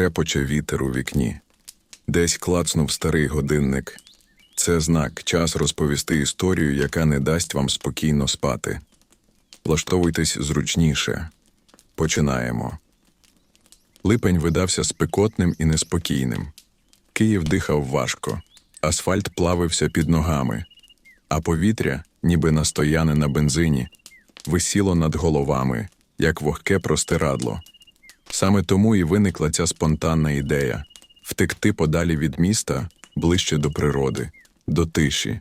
шепоче вітер у вікні. Десь клацнув старий годинник. Це знак, час розповісти історію, яка не дасть вам спокійно спати. Влаштовуйтесь зручніше. Починаємо. Липень видався спекотним і неспокійним. Київ дихав важко, асфальт плавився під ногами, а повітря, ніби настояне на бензині, висіло над головами, як вогке простирадло. Саме тому і виникла ця спонтанна ідея втекти подалі від міста, ближче до природи, до тиші.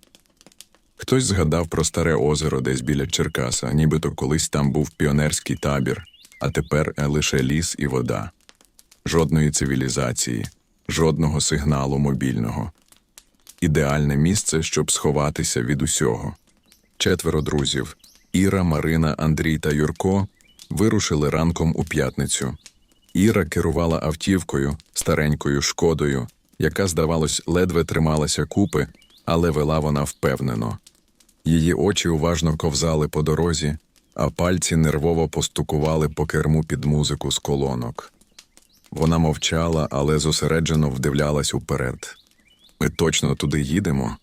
Хтось згадав про старе озеро десь біля Черкаса, нібито колись там був піонерський табір, а тепер лише ліс і вода. Жодної цивілізації, жодного сигналу мобільного. Ідеальне місце, щоб сховатися від усього. Четверо друзів Іра, Марина, Андрій та Юрко вирушили ранком у п'ятницю. Іра керувала автівкою, старенькою шкодою, яка, здавалось, ледве трималася купи, але вела вона впевнено. Її очі уважно ковзали по дорозі, а пальці нервово постукували по керму під музику з колонок. Вона мовчала, але зосереджено вдивлялась уперед. Ми точно туди їдемо?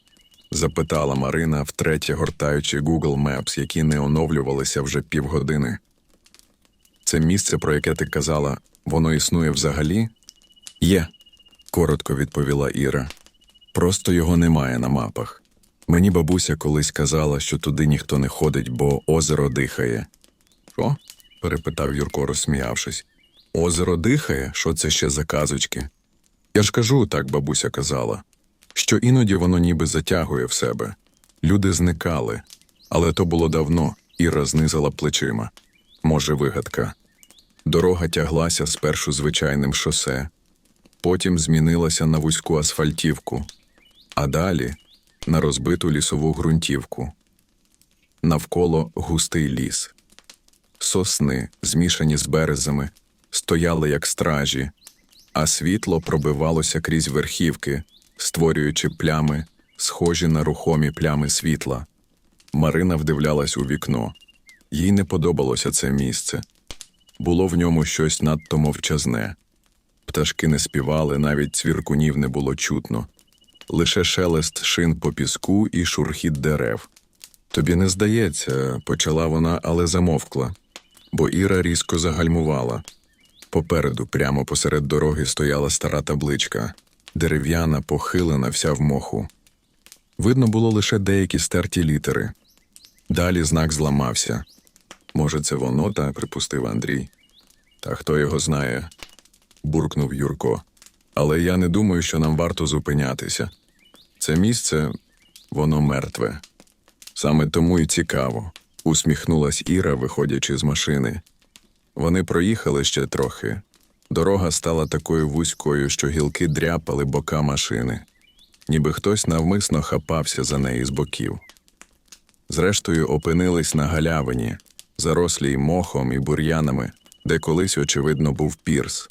запитала Марина, втретє гортаючи Google Maps, які не оновлювалися вже півгодини. Це місце, про яке ти казала, воно існує взагалі? Є, коротко відповіла Іра. Просто його немає на мапах. Мені бабуся колись казала, що туди ніхто не ходить, бо озеро дихає. Що? перепитав Юрко, розсміявшись. Озеро дихає? Що це ще за казочки? Я ж кажу, так бабуся казала, що іноді воно ніби затягує в себе. Люди зникали, але то було давно, Іра знизила плечима. Може, вигадка. Дорога тяглася спершу звичайним шосе, потім змінилася на вузьку асфальтівку, а далі на розбиту лісову ґрунтівку. Навколо густий ліс. Сосни, змішані з березами, стояли як стражі, а світло пробивалося крізь верхівки, створюючи плями, схожі на рухомі плями світла. Марина вдивлялась у вікно. Їй не подобалося це місце. Було в ньому щось надто мовчазне. Пташки не співали, навіть цвіркунів не було чутно. Лише шелест шин по піску і шурхіт дерев. Тобі не здається, почала вона, але замовкла, бо Іра різко загальмувала. Попереду, прямо посеред дороги, стояла стара табличка, дерев'яна, похилена, вся в моху. Видно було лише деякі стерті літери. Далі знак зламався. Може, це воно, та припустив Андрій. Та хто його знає, буркнув Юрко. Але я не думаю, що нам варто зупинятися. Це місце, воно мертве. Саме тому і цікаво, усміхнулась Іра, виходячи з машини. Вони проїхали ще трохи. Дорога стала такою вузькою, що гілки дряпали бока машини, ніби хтось навмисно хапався за неї з боків. Зрештою, опинились на галявині, зарослій мохом і бур'янами, де колись, очевидно, був пірс.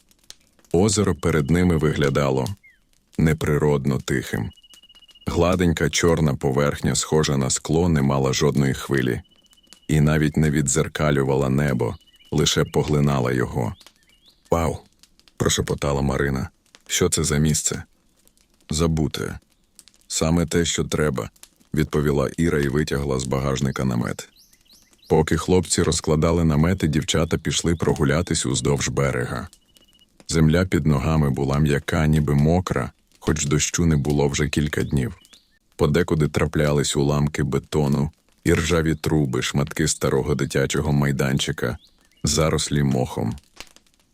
Озеро перед ними виглядало неприродно тихим. Гладенька чорна поверхня, схожа на скло, не мала жодної хвилі, і навіть не віддзеркалювала небо, лише поглинала його. Вау! прошепотала Марина. Що це за місце? Забуте. Саме те, що треба, відповіла Іра і витягла з багажника намет. Поки хлопці розкладали намети, дівчата пішли прогулятись уздовж берега. Земля під ногами була м'яка, ніби мокра, хоч дощу не було вже кілька днів. Подекуди траплялись уламки бетону, і ржаві труби, шматки старого дитячого майданчика, зарослі мохом.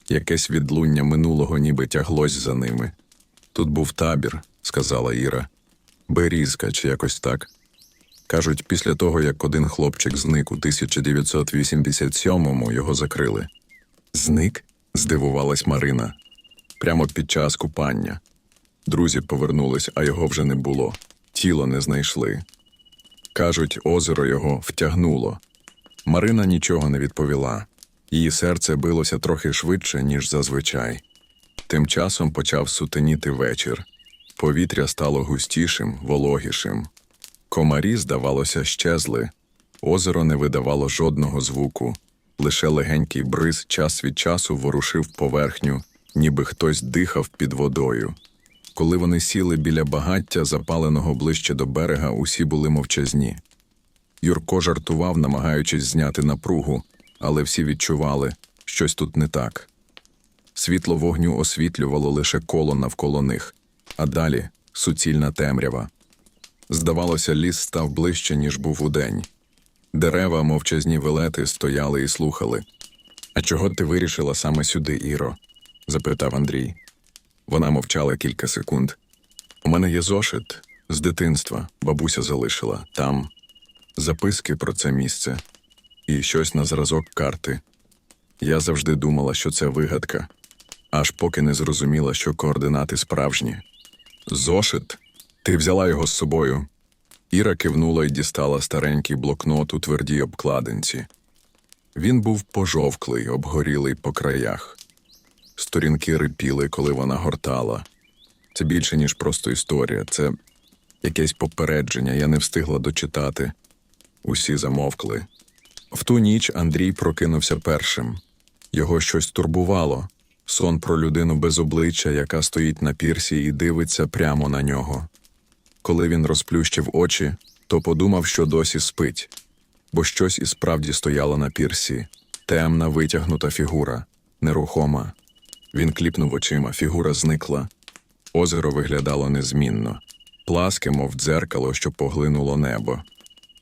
Якесь відлуння минулого ніби тяглось за ними. Тут був табір, сказала Іра. Берізка чи якось так. Кажуть, після того, як один хлопчик зник у 1987-му, його закрили. Зник? здивувалась Марина. Прямо під час купання. Друзі повернулись, а його вже не було. Тіло не знайшли. Кажуть, озеро його втягнуло. Марина нічого не відповіла. Її серце билося трохи швидше, ніж зазвичай. Тим часом почав сутеніти вечір. Повітря стало густішим, вологішим. Комарі, здавалося, щезли. Озеро не видавало жодного звуку, лише легенький бриз час від часу ворушив поверхню, ніби хтось дихав під водою. Коли вони сіли біля багаття, запаленого ближче до берега, усі були мовчазні. Юрко жартував, намагаючись зняти напругу, але всі відчували, щось тут не так. Світло вогню освітлювало лише коло навколо них, а далі суцільна темрява. Здавалося, ліс став ближче, ніж був удень. Дерева, мовчазні велети, стояли і слухали. А чого ти вирішила саме сюди, Іро? запитав Андрій. Вона мовчала кілька секунд. У мене є зошит з дитинства, бабуся залишила там записки про це місце і щось на зразок карти. Я завжди думала, що це вигадка, аж поки не зрозуміла, що координати справжні. Зошит? Ти взяла його з собою. Іра кивнула і дістала старенький блокнот у твердій обкладинці. Він був пожовклий, обгорілий по краях. Сторінки рипіли, коли вона гортала. Це більше, ніж просто історія, це якесь попередження, я не встигла дочитати. Усі замовкли. В ту ніч Андрій прокинувся першим. Його щось турбувало сон про людину без обличчя, яка стоїть на пірсі і дивиться прямо на нього. Коли він розплющив очі, то подумав, що досі спить, бо щось і справді стояло на пірсі темна витягнута фігура, нерухома. Він кліпнув очима, фігура зникла. Озеро виглядало незмінно, пласке, мов дзеркало, що поглинуло небо.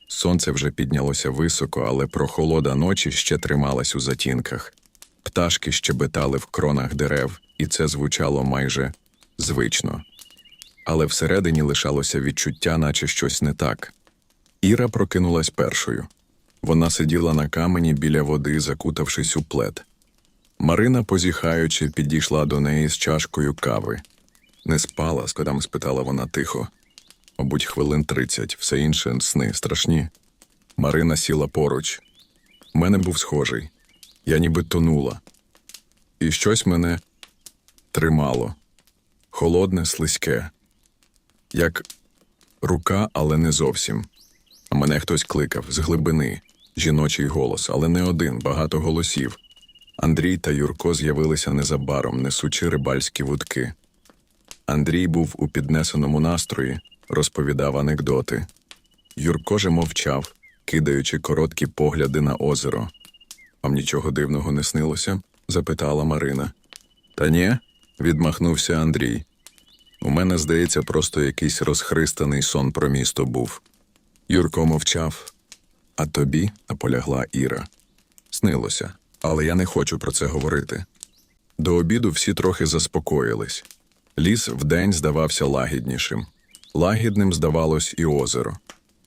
Сонце вже піднялося високо, але прохолода ночі ще трималась у затінках. Пташки щебетали в кронах дерев, і це звучало майже звично. Але всередині лишалося відчуття, наче щось не так. Іра прокинулась першою. Вона сиділа на камені біля води, закутавшись у плед. Марина, позіхаючи, підійшла до неї з чашкою кави. Не спала, складам спитала вона тихо. Мабуть, хвилин тридцять, все інше сни страшні. Марина сіла поруч. У мене був схожий. Я ніби тонула. І щось мене тримало. Холодне, слизьке. Як рука, але не зовсім. А мене хтось кликав з глибини, жіночий голос, але не один, багато голосів. Андрій та Юрко з'явилися незабаром, несучи рибальські вудки. Андрій був у піднесеному настрої, розповідав анекдоти. Юрко же мовчав, кидаючи короткі погляди на озеро. Вам нічого дивного не снилося? запитала Марина. Та ні, відмахнувся Андрій. У мене, здається, просто якийсь розхристаний сон про місто був. Юрко мовчав. А тобі наполягла Іра. Снилося, але я не хочу про це говорити. До обіду всі трохи заспокоїлись. Ліс вдень здавався лагіднішим. Лагідним здавалось і озеро.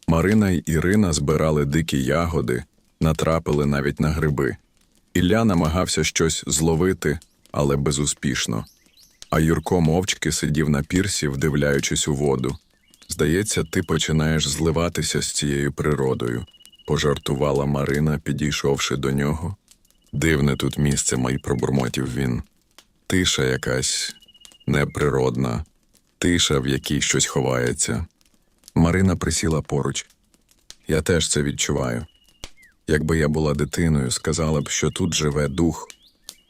Марина й Ірина збирали дикі ягоди, натрапили навіть на гриби. Ілля намагався щось зловити, але безуспішно. А Юрко мовчки сидів на пірсі, вдивляючись у воду. Здається, ти починаєш зливатися з цією природою, пожартувала Марина, підійшовши до нього. Дивне тут місце, май пробурмотів він. Тиша якась неприродна, тиша, в якій щось ховається. Марина присіла поруч. Я теж це відчуваю. Якби я була дитиною, сказала б, що тут живе дух.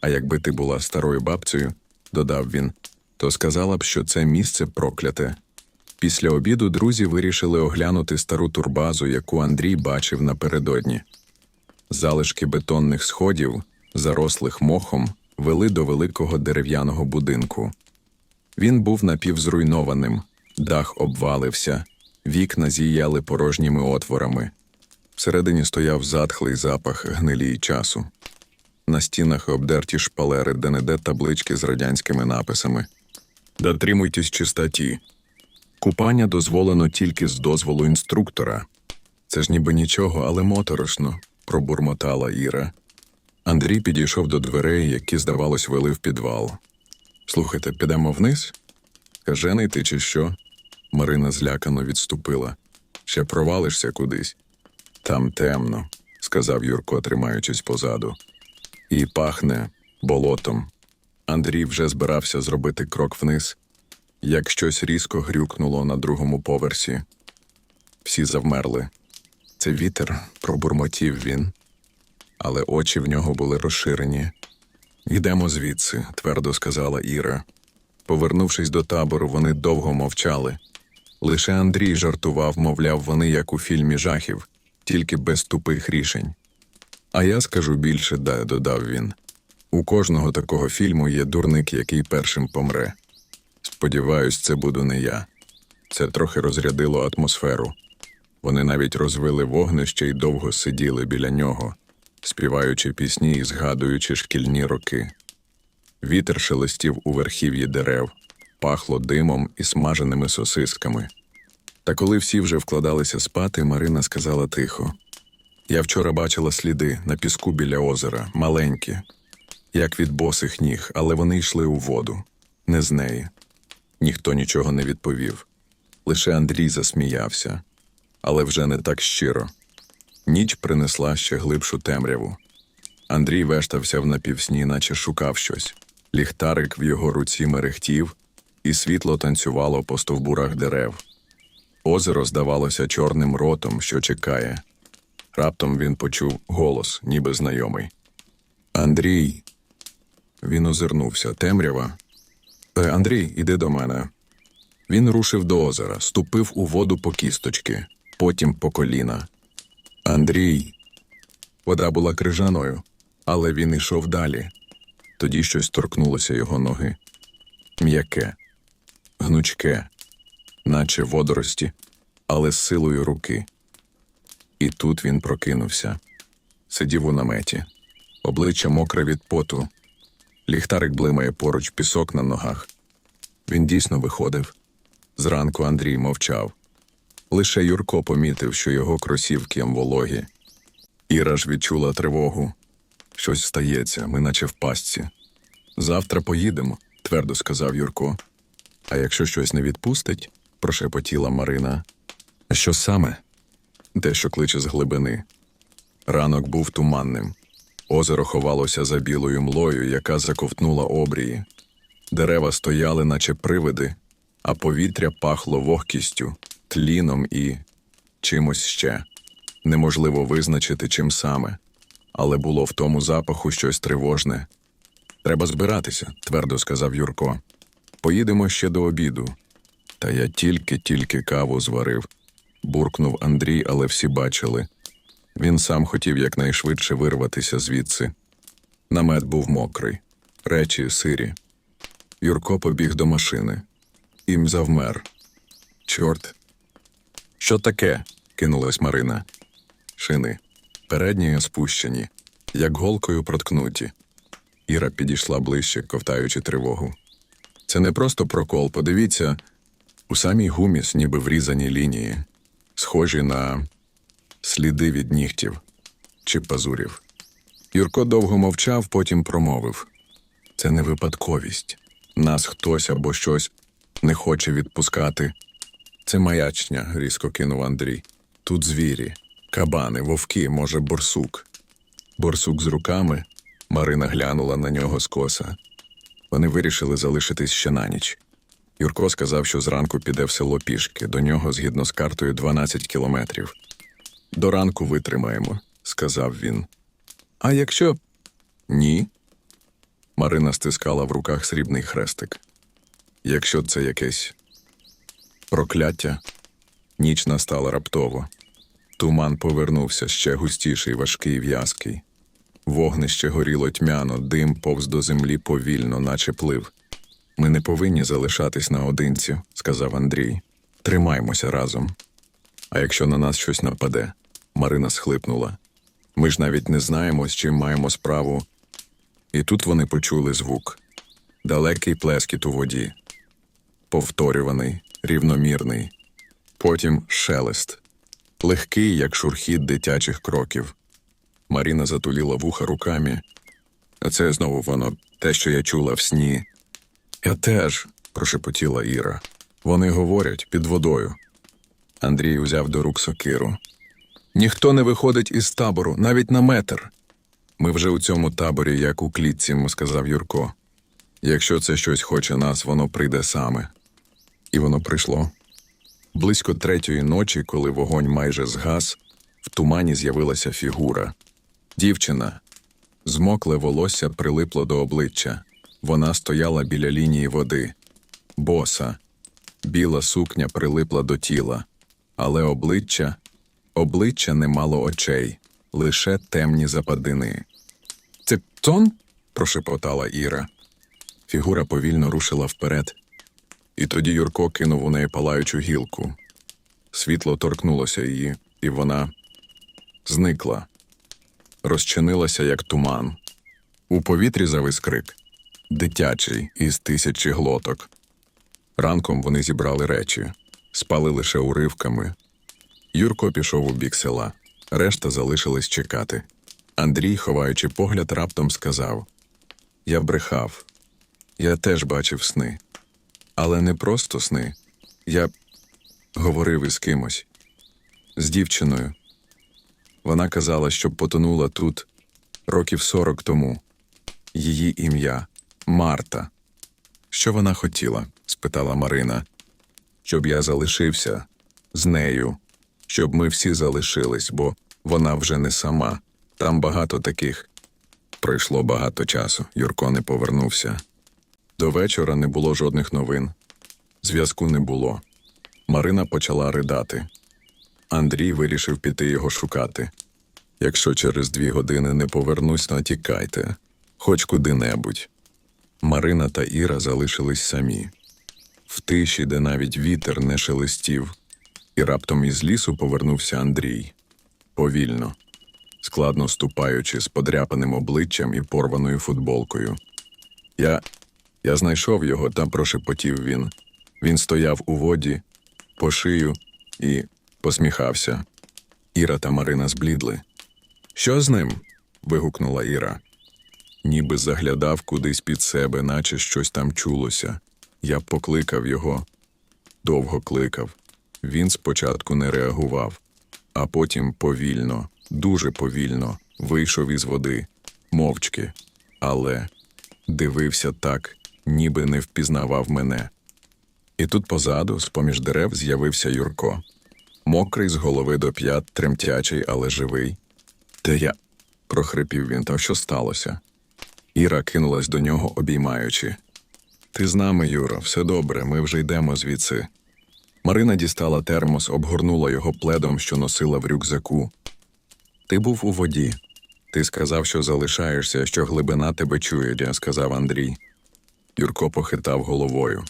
А якби ти була старою бабцею, додав він, то сказала б, що це місце прокляте. Після обіду друзі вирішили оглянути стару турбазу, яку Андрій бачив напередодні. Залишки бетонних сходів, зарослих мохом, вели до великого дерев'яного будинку. Він був напівзруйнованим, дах обвалився, вікна зіяли порожніми отворами. Всередині стояв затхлий запах гнилії часу. На стінах обдерті шпалери, де неде таблички з радянськими написами. Дотримуйтесь чистоті. Купання дозволено тільки з дозволу інструктора. Це ж ніби нічого, але моторошно, пробурмотала Іра. Андрій підійшов до дверей, які, здавалось, вели в підвал. Слухайте, підемо вниз? Кажений ти чи що? Марина злякано відступила. Ще провалишся кудись. Там темно, сказав Юрко, тримаючись позаду. І пахне болотом. Андрій вже збирався зробити крок вниз, як щось різко грюкнуло на другому поверсі. Всі завмерли. Це вітер, пробурмотів він, але очі в нього були розширені. Йдемо звідси, твердо сказала Іра. Повернувшись до табору, вони довго мовчали. Лише Андрій жартував, мовляв, вони як у фільмі жахів, тільки без тупих рішень. А я скажу більше, да, додав він. У кожного такого фільму є дурник, який першим помре. Сподіваюсь, це буду не я. Це трохи розрядило атмосферу. Вони навіть розвили вогнище і довго сиділи біля нього, співаючи пісні і згадуючи шкільні роки. Вітер шелестів у верхів'ї дерев, пахло димом і смаженими сосисками. Та коли всі вже вкладалися спати, Марина сказала тихо: Я вчора бачила сліди на піску біля озера, маленькі, як від босих ніг, але вони йшли у воду, не з неї. Ніхто нічого не відповів. Лише Андрій засміявся, але вже не так щиро. Ніч принесла ще глибшу темряву. Андрій вештався в напівсні, наче шукав щось. Ліхтарик в його руці мерехтів, і світло танцювало по стовбурах дерев. Озеро здавалося чорним ротом, що чекає. Раптом він почув голос, ніби знайомий. Андрій. Він озирнувся. Темрява. «Е, Андрій, іди до мене. Він рушив до озера, ступив у воду по кісточки, потім по коліна. Андрій. Вода була крижаною, але він ішов далі. Тоді щось торкнулося його ноги. М'яке, гнучке, наче водорості, але з силою руки. І тут він прокинувся. Сидів у наметі, обличчя мокре від поту. Ліхтарик блимає поруч пісок на ногах. Він дійсно виходив. Зранку Андрій мовчав. Лише Юрко помітив, що його кросівки вологі. Іра ж відчула тривогу. Щось стається, ми наче в пастці. Завтра поїдемо, твердо сказав Юрко. А якщо щось не відпустить, прошепотіла Марина. А що саме? Дещо кличе з глибини. Ранок був туманним. Озеро ховалося за білою млою, яка заковтнула обрії. Дерева стояли, наче привиди, а повітря пахло вогкістю, тліном і чимось ще. Неможливо визначити, чим саме, але було в тому запаху щось тривожне. Треба збиратися, твердо сказав Юрко. Поїдемо ще до обіду. Та я тільки-тільки каву зварив, буркнув Андрій, але всі бачили. Він сам хотів якнайшвидше вирватися звідси. Намет був мокрий, речі сирі. Юрко побіг до машини. Ім завмер. Чорт. Що таке? кинулась Марина. Шини. Передні спущені, як голкою проткнуті. Іра підійшла ближче, ковтаючи тривогу. Це не просто прокол, подивіться, у самій гуміс, ніби врізані лінії, схожі на сліди від нігтів чи пазурів. Юрко довго мовчав, потім промовив: це не випадковість. Нас хтось або щось не хоче відпускати. Це маячня, різко кинув Андрій. Тут звірі, кабани, вовки, може, борсук. Борсук з руками. Марина глянула на нього скоса. Вони вирішили залишитись ще на ніч. Юрко сказав, що зранку піде в село пішки, до нього, згідно з картою, 12 кілометрів. До ранку витримаємо, сказав він. А якщо. Ні. Марина стискала в руках срібний хрестик. Якщо це якесь прокляття, ніч настала раптово. Туман повернувся ще густіший, важкий, в'язкий. Вогнище горіло тьмяно, дим повз до землі повільно, наче плив. Ми не повинні залишатись наодинці, сказав Андрій. Тримаймося разом. А якщо на нас щось нападе, Марина схлипнула. Ми ж навіть не знаємо, з чим маємо справу. І тут вони почули звук далекий плескіт у воді, повторюваний, рівномірний, потім шелест, легкий, як шурхіт дитячих кроків. Маріна затуліла вуха руками. А це знову воно, те, що я чула в сні. Я теж, прошепотіла Іра. Вони говорять під водою. Андрій узяв до рук сокиру. Ніхто не виходить із табору, навіть на метр. Ми вже у цьому таборі, як у клітці, сказав Юрко. Якщо це щось хоче нас, воно прийде саме. І воно прийшло. Близько третьої ночі, коли вогонь майже згас, в тумані з'явилася фігура. Дівчина, Змокле волосся прилипло до обличчя. Вона стояла біля лінії води. Боса. Біла сукня прилипла до тіла. Але обличчя, обличчя не мало очей, лише темні западини. Цептон? прошепотала Іра. Фігура повільно рушила вперед, і тоді Юрко кинув у неї палаючу гілку. Світло торкнулося її, і вона зникла, розчинилася, як туман. У повітрі завис крик дитячий із тисячі глоток. Ранком вони зібрали речі, спали лише уривками. Юрко пішов у бік села, решта залишились чекати. Андрій, ховаючи погляд, раптом сказав: Я брехав. Я теж бачив сни. Але не просто сни. Я говорив із кимось, з дівчиною. Вона казала, що потонула тут років сорок тому. Її ім'я Марта. Що вона хотіла? спитала Марина. Щоб я залишився з нею, щоб ми всі залишились, бо вона вже не сама. Там багато таких. Пройшло багато часу. Юрко не повернувся. До вечора не було жодних новин. Зв'язку не було. Марина почала ридати. Андрій вирішив піти його шукати. Якщо через дві години не повернусь, натікайте, хоч куди-небудь. Марина та Іра залишились самі. В тиші, де навіть вітер не шелестів, і раптом із лісу повернувся Андрій. Повільно, складно ступаючи з подряпаним обличчям і порваною футболкою. Я. Я знайшов його та прошепотів він. Він стояв у воді, по шию і посміхався. Іра та Марина зблідли. Що з ним? вигукнула Іра. Ніби заглядав кудись під себе, наче щось там чулося. Я покликав його, довго кликав. Він спочатку не реагував, а потім повільно, дуже повільно вийшов із води, мовчки, але дивився так, ніби не впізнавав мене. І тут позаду, з-поміж дерев, з'явився Юрко. Мокрий з голови до п'ят, тремтячий, але живий. Та я. прохрипів він, та що сталося? Іра кинулась до нього, обіймаючи. Ти з нами, Юро, все добре, ми вже йдемо звідси. Марина дістала термос, обгорнула його пледом, що носила в рюкзаку. Ти був у воді. Ти сказав, що залишаєшся, що глибина тебе чує, сказав Андрій. Юрко похитав головою.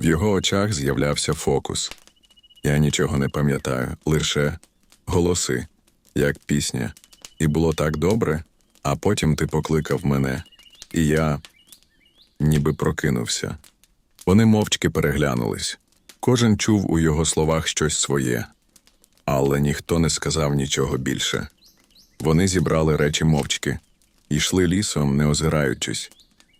В його очах з'являвся фокус. Я нічого не пам'ятаю, лише голоси, як пісня. І було так добре, а потім ти покликав мене, і я ніби прокинувся. Вони мовчки переглянулись. Кожен чув у його словах щось своє, але ніхто не сказав нічого більше. Вони зібрали речі мовчки, йшли лісом, не озираючись.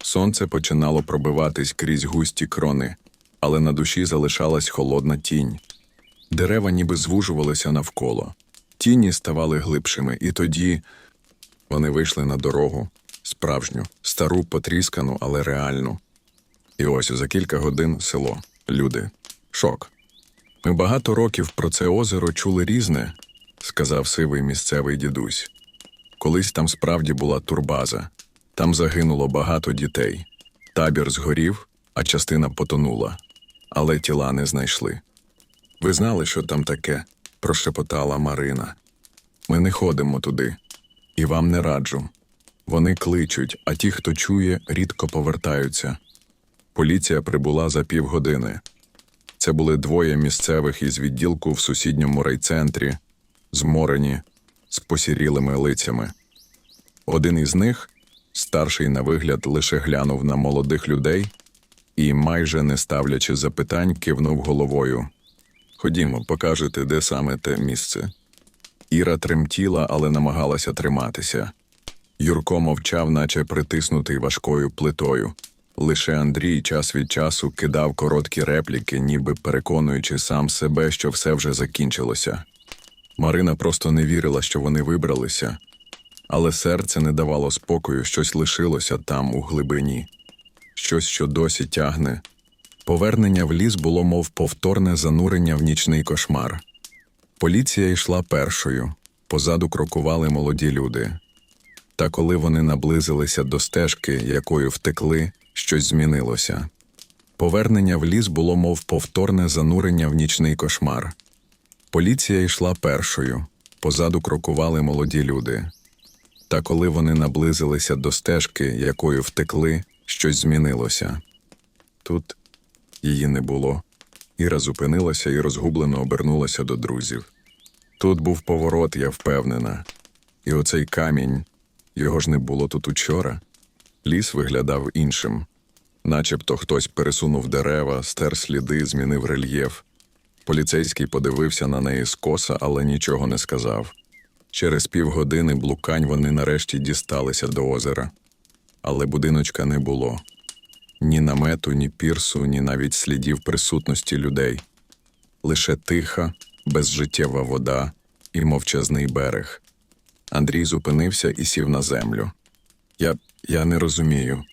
Сонце починало пробиватись крізь густі крони, але на душі залишалась холодна тінь. Дерева ніби звужувалися навколо. Тіні ставали глибшими, і тоді вони вийшли на дорогу, справжню, стару, потріскану, але реальну. І ось за кілька годин село, люди, шок. Ми багато років про це озеро чули різне, сказав сивий місцевий дідусь. Колись там справді була турбаза, там загинуло багато дітей. Табір згорів, а частина потонула, але тіла не знайшли. Ви знали, що там таке? прошепотала Марина. Ми не ходимо туди, і вам не раджу. Вони кличуть, а ті, хто чує, рідко повертаються. Поліція прибула за півгодини. Це були двоє місцевих із відділку в сусідньому райцентрі, зморені, з посірілими лицями. Один із них, старший на вигляд, лише глянув на молодих людей і, майже не ставлячи запитань, кивнув головою. Ходімо, покажете, де саме те місце. Іра тремтіла, але намагалася триматися. Юрко мовчав, наче притиснутий важкою плитою. Лише Андрій час від часу кидав короткі репліки, ніби переконуючи сам себе, що все вже закінчилося. Марина просто не вірила, що вони вибралися, але серце не давало спокою, щось лишилося там, у глибині, щось, що досі тягне. Повернення в ліс було, мов повторне занурення в нічний кошмар. Поліція йшла першою, позаду крокували молоді люди. Та коли вони наблизилися до стежки, якою втекли, щось змінилося. Повернення в ліс було мов повторне занурення в нічний кошмар. Поліція йшла першою, позаду крокували молоді люди. Та коли вони наблизилися до стежки, якою втекли, щось змінилося. Тут її не було. Іра зупинилася і розгублено обернулася до друзів. Тут був поворот, я впевнена. І оцей камінь, його ж не було тут учора. Ліс виглядав іншим. Начебто хтось пересунув дерева, стер сліди, змінив рельєф. Поліцейський подивився на неї скоса, але нічого не сказав. Через півгодини блукань вони нарешті дісталися до озера. Але будиночка не було. Ні намету, ні пірсу, ні навіть слідів присутності людей. Лише тиха, безжиттєва вода і мовчазний берег. Андрій зупинився і сів на землю. Я, я не розумію.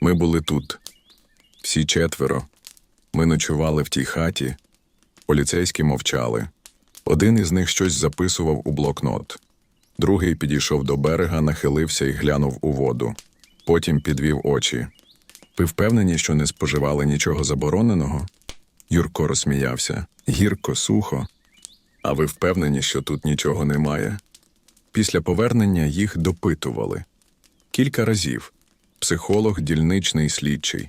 Ми були тут. Всі четверо. Ми ночували в тій хаті. Поліцейські мовчали. Один із них щось записував у блокнот. Другий підійшов до берега, нахилився і глянув у воду. Потім підвів очі. Ви впевнені, що не споживали нічого забороненого? Юрко розсміявся. Гірко, сухо. А ви впевнені, що тут нічого немає? Після повернення їх допитували. Кілька разів. Психолог, дільничний, слідчий.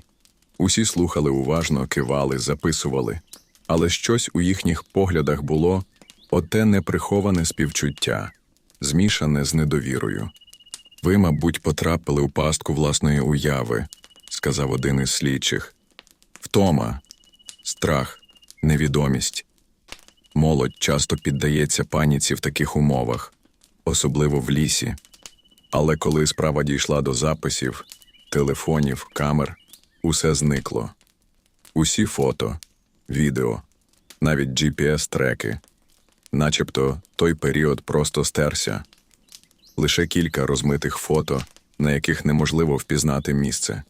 Усі слухали уважно, кивали, записували. Але щось у їхніх поглядах було оте неприховане співчуття, змішане з недовірою. Ви, мабуть, потрапили у пастку власної уяви, сказав один із слідчих. Втома, страх, невідомість. Молодь часто піддається паніці в таких умовах, особливо в лісі. Але коли справа дійшла до записів, телефонів, камер, усе зникло. Усі фото, відео, навіть GPS-треки. Начебто той період просто стерся. Лише кілька розмитих фото, на яких неможливо впізнати місце.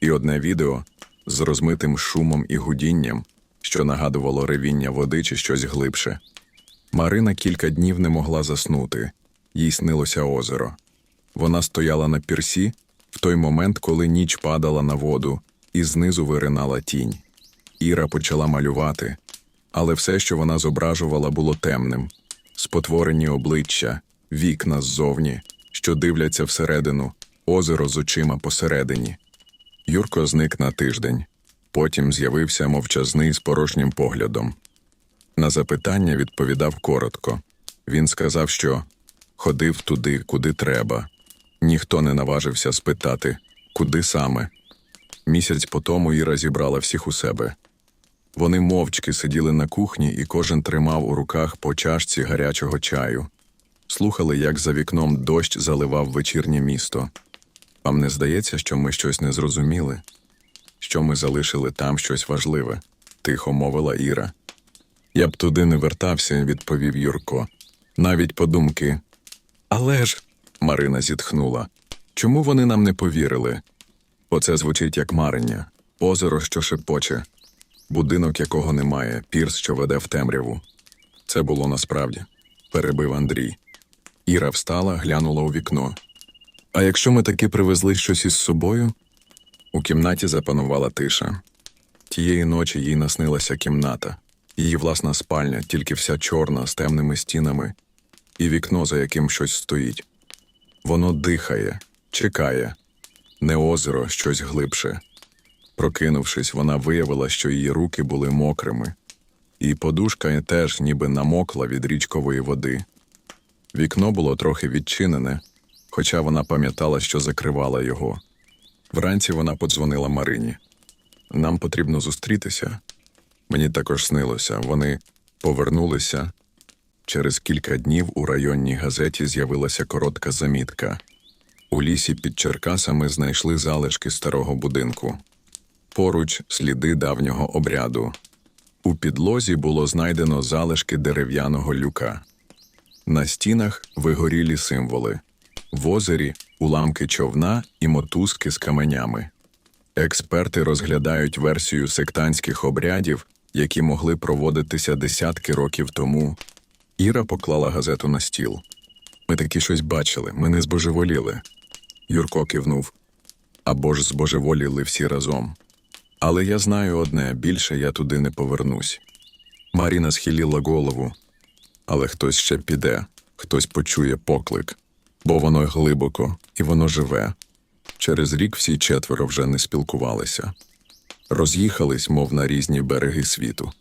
І одне відео з розмитим шумом і гудінням, що нагадувало ревіння води чи щось глибше. Марина кілька днів не могла заснути, їй снилося озеро. Вона стояла на пірсі в той момент, коли ніч падала на воду, і знизу виринала тінь. Іра почала малювати, але все, що вона зображувала, було темним. Спотворені обличчя, вікна ззовні, що дивляться всередину, озеро з очима посередині. Юрко зник на тиждень. Потім з'явився мовчазний з порожнім поглядом. На запитання відповідав коротко. Він сказав, що ходив туди, куди треба. Ніхто не наважився спитати, куди саме. Місяць по тому Іра зібрала всіх у себе. Вони мовчки сиділи на кухні, і кожен тримав у руках по чашці гарячого чаю. Слухали, як за вікном дощ заливав вечірнє місто. Вам не здається, що ми щось не зрозуміли? Що ми залишили там щось важливе? тихо мовила Іра. Я б туди не вертався, відповів Юрко. Навіть подумки. Але ж, Марина зітхнула. Чому вони нам не повірили? Оце звучить як марення, озеро, що шепоче, будинок, якого немає, пірс, що веде в темряву. Це було насправді, перебив Андрій. Іра встала, глянула у вікно. А якщо ми таки привезли щось із собою? У кімнаті запанувала тиша. Тієї ночі їй наснилася кімната, її власна спальня, тільки вся чорна, з темними стінами, і вікно, за яким щось стоїть. Воно дихає, чекає, не озеро, щось глибше. Прокинувшись, вона виявила, що її руки були мокрими, і подушка теж ніби намокла від річкової води. Вікно було трохи відчинене, хоча вона пам'ятала, що закривала його. Вранці вона подзвонила Марині. Нам потрібно зустрітися. Мені також снилося. Вони повернулися. Через кілька днів у районній газеті з'явилася коротка замітка. У лісі під Черкасами знайшли залишки старого будинку. Поруч сліди давнього обряду. У підлозі було знайдено залишки дерев'яного люка. На стінах вигорілі символи, в озері уламки човна і мотузки з каменями. Експерти розглядають версію сектантських обрядів, які могли проводитися десятки років тому. Іра поклала газету на стіл. Ми таки щось бачили, ми не збожеволіли. Юрко кивнув. Або ж збожеволіли всі разом. Але я знаю одне більше я туди не повернусь. Маріна схиліла голову. Але хтось ще піде, хтось почує поклик, бо воно глибоко і воно живе. Через рік всі четверо вже не спілкувалися. Роз'їхались, мов на різні береги світу.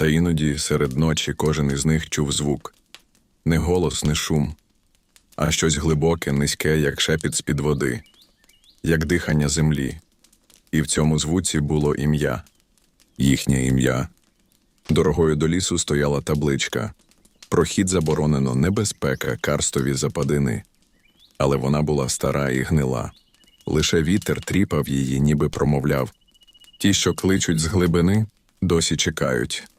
Та іноді серед ночі кожен із них чув звук не голос, не шум, а щось глибоке, низьке, як шепіт з-під води, як дихання землі. І в цьому звуці було ім'я, їхнє ім'я. Дорогою до лісу стояла табличка. Прохід заборонено, небезпека, карстові западини. Але вона була стара і гнила. Лише вітер тріпав її, ніби промовляв. Ті, що кличуть з глибини, досі чекають.